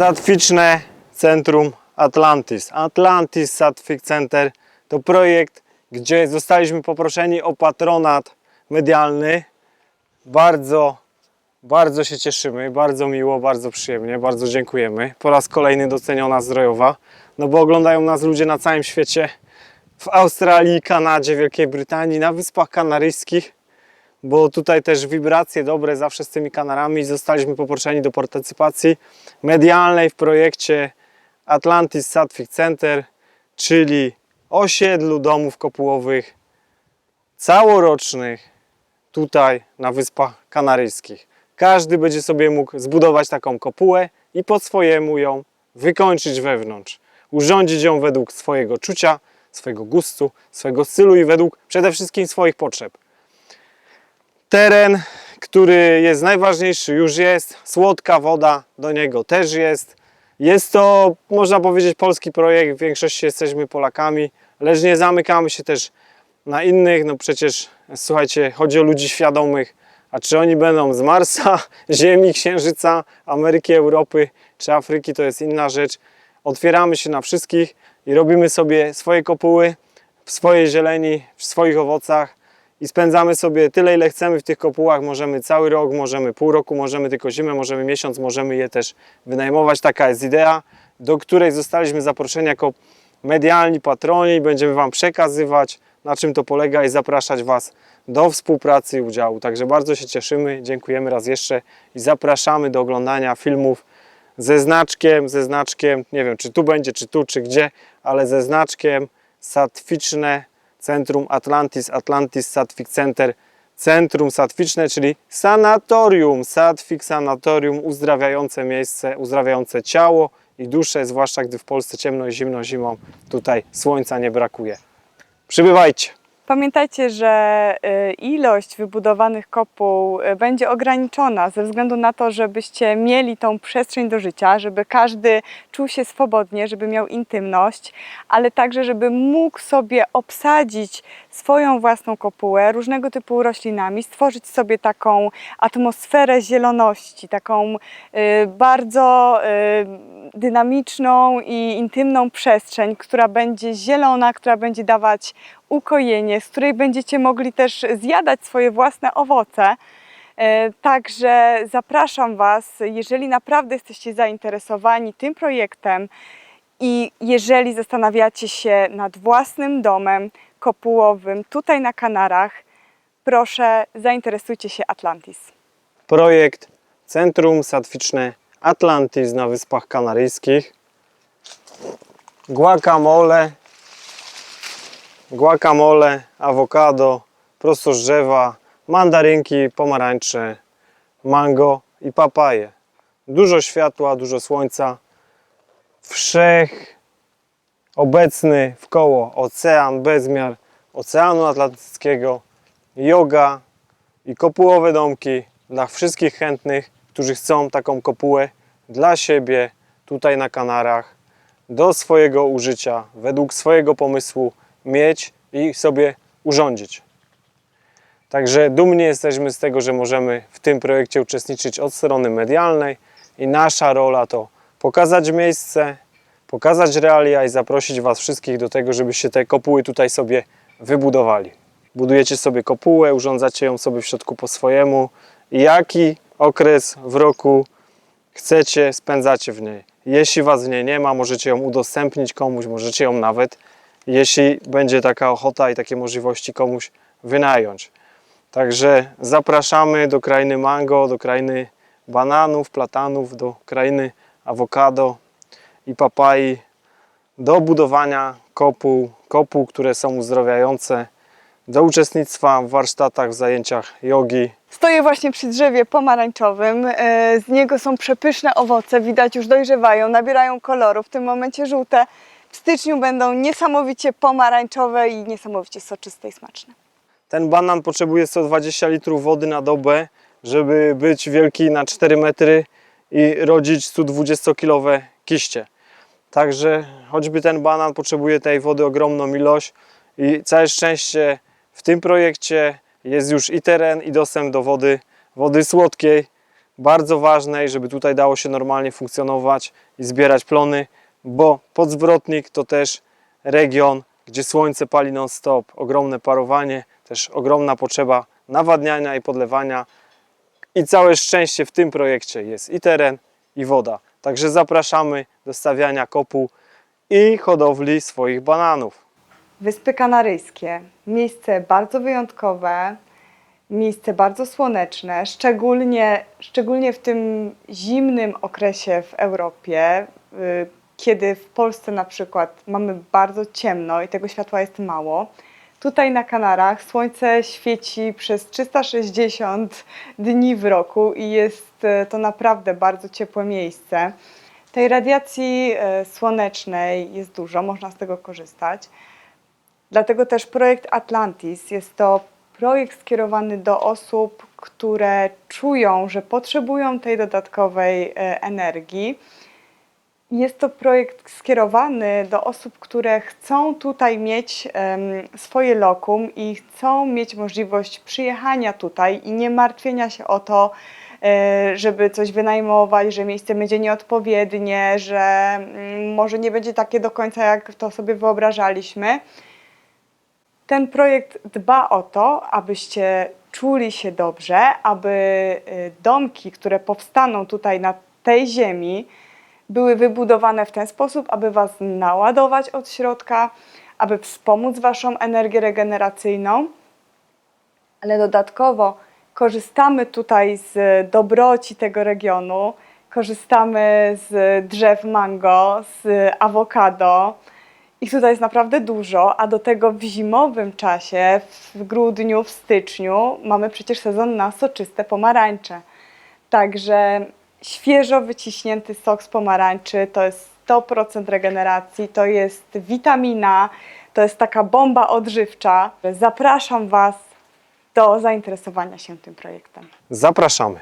Satwiczne Centrum Atlantis. Atlantis Satwik Center to projekt, gdzie zostaliśmy poproszeni o patronat medialny. Bardzo, bardzo się cieszymy, bardzo miło, bardzo przyjemnie, bardzo dziękujemy. Po raz kolejny doceniona zdrojowa, no bo oglądają nas ludzie na całym świecie, w Australii, Kanadzie, Wielkiej Brytanii, na Wyspach Kanaryjskich bo tutaj też wibracje dobre zawsze z tymi kanarami. Zostaliśmy poproszeni do partycypacji medialnej w projekcie Atlantis Satwik Center, czyli osiedlu domów kopułowych całorocznych tutaj na Wyspach Kanaryjskich. Każdy będzie sobie mógł zbudować taką kopułę i po swojemu ją wykończyć wewnątrz. Urządzić ją według swojego czucia, swojego gustu, swojego stylu i według przede wszystkim swoich potrzeb. Teren, który jest najważniejszy, już jest. Słodka woda do niego też jest. Jest to, można powiedzieć, polski projekt. W większości jesteśmy Polakami, lecz nie zamykamy się też na innych. No przecież, słuchajcie, chodzi o ludzi świadomych. A czy oni będą z Marsa, Ziemi, Księżyca, Ameryki, Europy czy Afryki, to jest inna rzecz. Otwieramy się na wszystkich i robimy sobie swoje kopuły w swojej zieleni, w swoich owocach i spędzamy sobie tyle, ile chcemy w tych kopułach. Możemy cały rok, możemy pół roku, możemy tylko zimę, możemy miesiąc, możemy je też wynajmować. Taka jest idea, do której zostaliśmy zaproszeni jako medialni patroni. Będziemy Wam przekazywać, na czym to polega i zapraszać Was do współpracy i udziału. Także bardzo się cieszymy, dziękujemy raz jeszcze i zapraszamy do oglądania filmów ze znaczkiem, ze znaczkiem, nie wiem czy tu będzie, czy tu, czy gdzie, ale ze znaczkiem satwiczne Centrum Atlantis, Atlantis Satwik Center, Centrum Satwiczne, czyli sanatorium, Satwik Sanatorium, uzdrawiające miejsce, uzdrawiające ciało i duszę, zwłaszcza gdy w Polsce ciemno i zimno zimą, tutaj słońca nie brakuje. Przybywajcie! Pamiętajcie, że y, ilość wybudowanych kopuł y, będzie ograniczona ze względu na to, żebyście mieli tą przestrzeń do życia, żeby każdy czuł się swobodnie, żeby miał intymność, ale także, żeby mógł sobie obsadzić swoją własną kopułę różnego typu roślinami, stworzyć sobie taką atmosferę zieloności, taką y, bardzo dynamiczną i intymną przestrzeń, która będzie zielona, która będzie dawać ukojenie, z której będziecie mogli też zjadać swoje własne owoce. E, Także zapraszam Was, jeżeli naprawdę jesteście zainteresowani tym projektem i jeżeli zastanawiacie się nad własnym domem kopułowym tutaj na Kanarach, proszę zainteresujcie się Atlantis. Projekt Centrum Satwiczne Atlantis na Wyspach Kanaryjskich. Guacamole, guacamole, awokado, prosto z drzewa, mandarynki, pomarańcze, mango i papaje. Dużo światła, dużo słońca. Wszech obecny w koło ocean, bezmiar Oceanu Atlantyckiego, yoga i kopułowe domki dla wszystkich chętnych, którzy chcą taką kopułę dla siebie tutaj na Kanarach, do swojego użycia, według swojego pomysłu mieć i sobie urządzić. Także dumni jesteśmy z tego, że możemy w tym projekcie uczestniczyć od strony medialnej i nasza rola to pokazać miejsce, pokazać realia i zaprosić Was wszystkich do tego, żebyście te kopuły tutaj sobie wybudowali. Budujecie sobie kopułę, urządzacie ją sobie w środku po swojemu jaki okres w roku chcecie, spędzacie w niej. Jeśli Was w niej nie ma, możecie ją udostępnić komuś, możecie ją nawet, jeśli będzie taka ochota i takie możliwości komuś wynająć. Także zapraszamy do krainy mango, do krainy bananów, platanów, do krainy awokado i papai, do budowania kopuł, kopuł, które są uzdrawiające, do uczestnictwa w warsztatach, w zajęciach jogi, Stoję właśnie przy drzewie pomarańczowym. e, Z niego są przepyszne owoce, widać już dojrzewają, nabierają koloru. W tym momencie żółte. W styczniu będą niesamowicie pomarańczowe i niesamowicie soczyste i smaczne. Ten banan potrzebuje 120 litrów wody na dobę, żeby być wielki na 4 metry i rodzić 120-kilowe kiście. Także choćby ten banan potrzebuje tej wody ogromną ilość i całe szczęście w tym projekcie jest już i teren i dostęp do wody, wody słodkiej, bardzo ważnej, żeby tutaj dało się normalnie funkcjonować i zbierać plony, bo podzwrotnik to też region, gdzie słońce pali non-stop, ogromne parowanie, też ogromna potrzeba nawadniania i podlewania. I całe szczęście w tym projekcie jest i teren, i woda. Także zapraszamy do stawiania kopu i hodowli swoich bananów. Wyspy Kanaryjskie. Miejsce bardzo wyjątkowe, miejsce bardzo słoneczne, szczególnie, szczególnie w tym zimnym okresie w Europie, y, kiedy w Polsce na przykład mamy bardzo ciemno i tego światła jest mało. Tutaj na Kanarach słońce świeci przez 360 dni w roku i jest e, to naprawdę bardzo ciepłe miejsce. Tej radiacji e, słonecznej jest dużo, można z tego korzystać. Dlatego też projekt Atlantis jest to projekt skierowany do osób, które czują, że potrzebują tej dodatkowej e, energii. Jest to projekt skierowany do osób, które chcą tutaj mieć swoje lokum i chcą mieć możliwość przyjechania tutaj i nie martwienia się o to, e, żeby coś wynajmować, że miejsce będzie nieodpowiednie, że mm, może nie będzie takie do końca, jak to sobie wyobrażaliśmy. Ten projekt dba o to, abyście czuli się dobrze, aby y, domki, które powstaną tutaj na tej ziemi, były wybudowane w ten sposób, aby Was naładować od środka, aby wspomóc Waszą energię regeneracyjną, ale dodatkowo korzystamy tutaj z dobroci tego regionu, korzystamy z drzew mango, z awokado. Ich tutaj jest naprawdę dużo, a do tego w zimowym czasie, w grudniu, w styczniu, mamy przecież sezon na soczyste pomarańcze. Także świeżo wyciśnięty sok z pomarańczy to jest 100% regeneracji, to jest witamina, to jest taka bomba odżywcza. Zapraszam Was do zainteresowania się tym projektem. Zapraszamy.